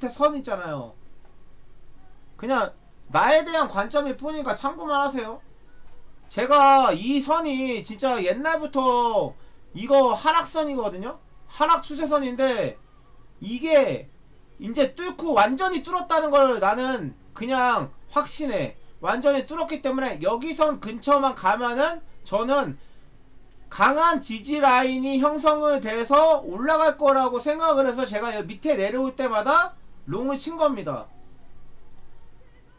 밑에 선 있잖아요. 그냥 나에 대한 관점일 뿐이니까 참고만 하세요. 제가 이 선이 진짜 옛날부터 이거 하락선이거든요. 하락 추세선인데 이게 이제 뚫고 완전히 뚫었다는 걸 나는 그냥 확신해. 완전히 뚫었기 때문에 여기선 근처만 가면은 저는 강한 지지 라인이 형성을 돼서 올라갈 거라고 생각을 해서 제가 밑에 내려올 때마다 롱을 친 겁니다.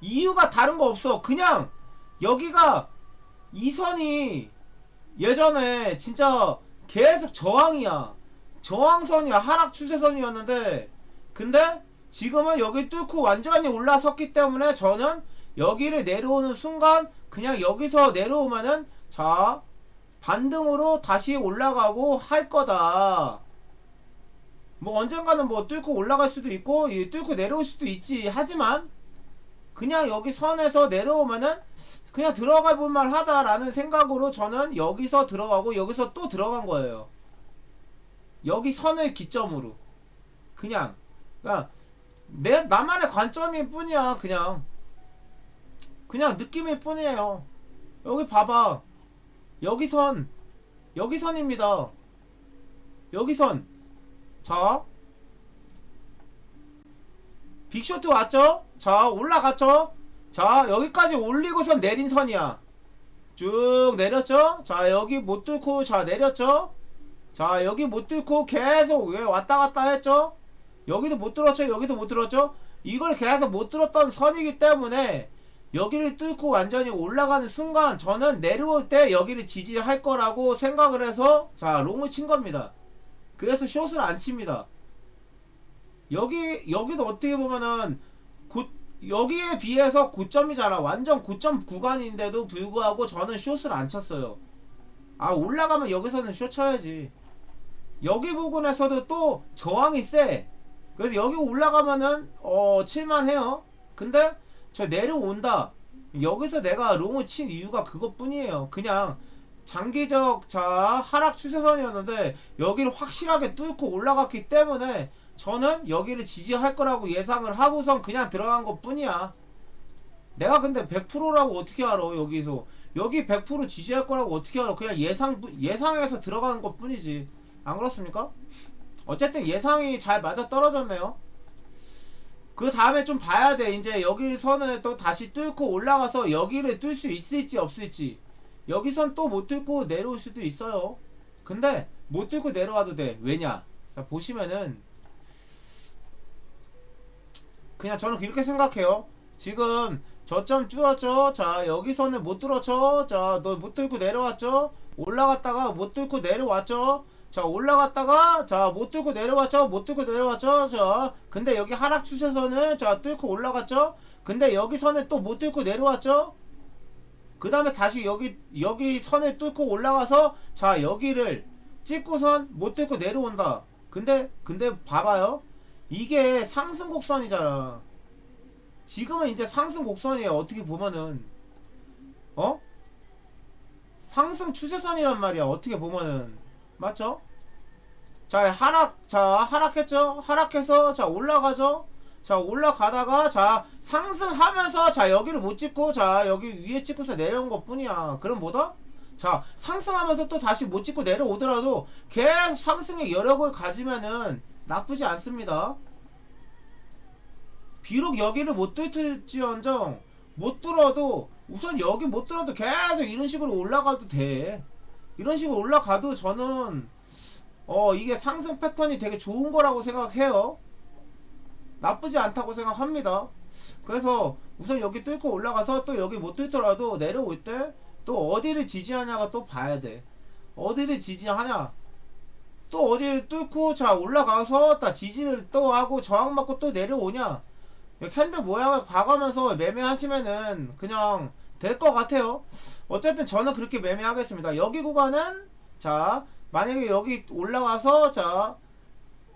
이유가 다른 거 없어. 그냥 여기가 이 선이 예전에 진짜 계속 저항이야. 저항선이야. 하락 추세선이었는데 근데 지금은 여기 뚫고 완전히 올라섰기 때문에 저는 여기를 내려오는 순간 그냥 여기서 내려오면은 자 반등으로 다시 올라가고 할 거다. 뭐 언젠가는 뭐 뚫고 올라갈 수도 있고 이 뚫고 내려올 수도 있지. 하지만 그냥 여기 선에서 내려오면은 그냥 들어가 볼만 하다라는 생각으로 저는 여기서 들어가고 여기서 또 들어간 거예요. 여기 선을 기점으로 그냥 그러니까 내 나만의 관점일 뿐이야 그냥 그냥 느낌일 뿐이에요. 여기 봐봐. 여기 선 여기 선입니다. 여기 선. 자. 빅쇼트 왔죠? 자, 올라갔죠? 자, 여기까지 올리고선 내린 선이야. 쭉 내렸죠? 자, 여기 못 뚫고, 자, 내렸죠? 자, 여기 못 뚫고 계속 왜 왔다 갔다 했죠? 여기도 못 들었죠? 여기도 못 들었죠? 이걸 계속 못 들었던 선이기 때문에 여기를 뚫고 완전히 올라가는 순간 저는 내려올 때 여기를 지지할 거라고 생각을 해서 자, 롱을 친 겁니다. 그래서 숏을 안 칩니다. 여기 여기도 어떻게 보면은 고, 여기에 비해서 고점이잖아. 완전 고점 구간인데도 불구하고 저는 숏을 안 쳤어요. 아 올라가면 여기서는 숏 쳐야지. 여기 부분에서도 또 저항이 세. 그래서 여기 올라가면은 어 칠만해요. 근데 저 내려온다. 여기서 내가 롱을 친 이유가 그것뿐이에요. 그냥 장기적 자 하락 추세선이었는데 여기를 확실하게 뚫고 올라갔기 때문에 저는 여기를 지지할 거라고 예상을 하고선 그냥 들어간 것 뿐이야. 내가 근데 100%라고 어떻게 알아 여기서 여기 100% 지지할 거라고 어떻게 알아 그냥 예상 예상해서 들어가는 것 뿐이지 안 그렇습니까? 어쨌든 예상이 잘 맞아 떨어졌네요. 그 다음에 좀 봐야 돼. 이제 여기 선을 또 다시 뚫고 올라가서 여기를 뚫을 수 있을지 없을지. 여기선 또 못 뚫고 내려올 수도 있어요. 근데 못 뚫고 내려와도 돼. 왜냐? 자 보시면은 그냥 저는 그렇게 생각해요. 지금 저점 뚫었죠. 자 여기서는 못 뚫었죠. 자 너 못 뚫고 내려왔죠. 올라갔다가 못 뚫고 내려왔죠. 자 올라갔다가 자 못 뚫고 내려왔죠. 못 뚫고 내려왔죠. 자 근데 여기 하락 추세선을 자 뚫고 올라갔죠. 근데 여기서는 또 못 뚫고 내려왔죠. 그 다음에 다시 여기 여기 선을 뚫고 올라가서 자 여기를 찍고선 못 뚫고 내려온다. 근데 근데 봐봐요. 이게 상승 곡선이잖아. 지금은 이제 상승 곡선이에요. 어떻게 보면은 어? 상승 추세선이란 말이야. 어떻게 보면은 맞죠? 자 하락 자 하락했죠? 하락해서 자 올라가죠? 자 올라가다가 자 상승하면서 자 여기를 못 찍고 자 여기 위에 찍고서 내려온 것 뿐이야. 그럼 뭐다? 자 상승하면서 또 다시 못 찍고 내려오더라도 계속 상승의 여력을 가지면은 나쁘지 않습니다. 비록 여기를 못 뚫을지언정 못 뚫어도 우선 여기 못 뚫어도 계속 이런 식으로 올라가도 돼. 이런 식으로 올라가도 저는 어 이게 상승 패턴이 되게 좋은 거라고 생각해요. 나쁘지 않다고 생각합니다. 그래서 우선 여기 뚫고 올라가서 또 여기 못 뚫더라도 내려올 때 또 어디를 지지하냐가 또 봐야 돼. 어디를 지지하냐? 또 어디를 뚫고 자 올라가서 딱 지지를 또 하고 저항 맞고 또 내려오냐? 캔들 모양을 봐가면서 매매하시면은 그냥 될 것 같아요. 어쨌든 저는 그렇게 매매하겠습니다. 여기 구간은 자 만약에 여기 올라가서 자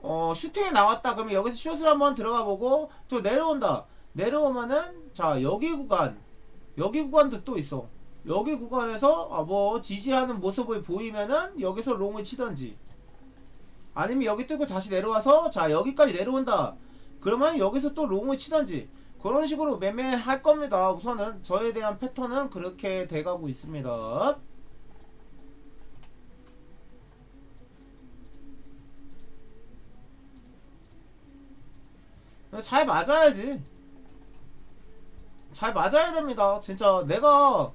어, 슈팅이 나왔다. 그러면 여기서 슛을 한번 들어가 보고 또 내려온다. 내려오면은 자 여기 구간 여기 구간도 또 있어. 여기 구간에서 아, 뭐 지지하는 모습을 보이면은 여기서 롱을 치던지 아니면 여기 뜨고 다시 내려와서 자 여기까지 내려온다. 그러면 여기서 또 롱을 치던지 그런 식으로 매매할 겁니다. 우선은 저에 대한 패턴은 그렇게 돼가고 있습니다. 잘 맞아야지. 잘 맞아야 됩니다. 진짜 내가